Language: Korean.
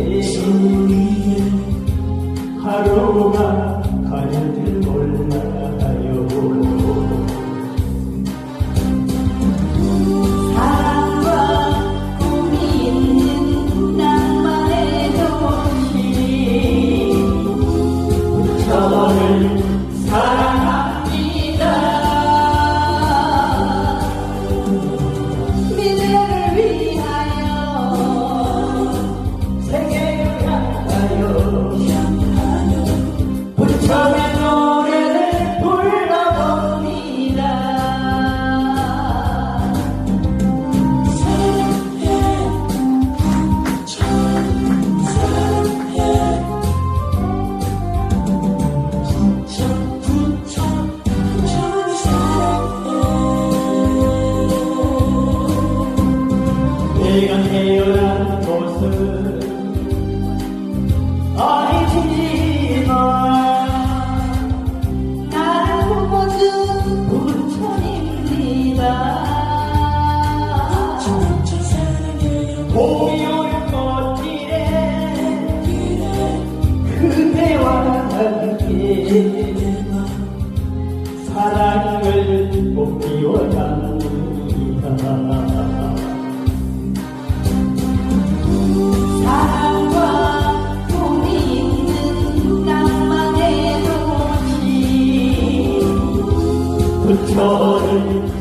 세상이 하루가 가는 줄 몰라 사랑을 봄이워갑니다. 사랑과 꿈이 있는 낭만의 도시. 부처를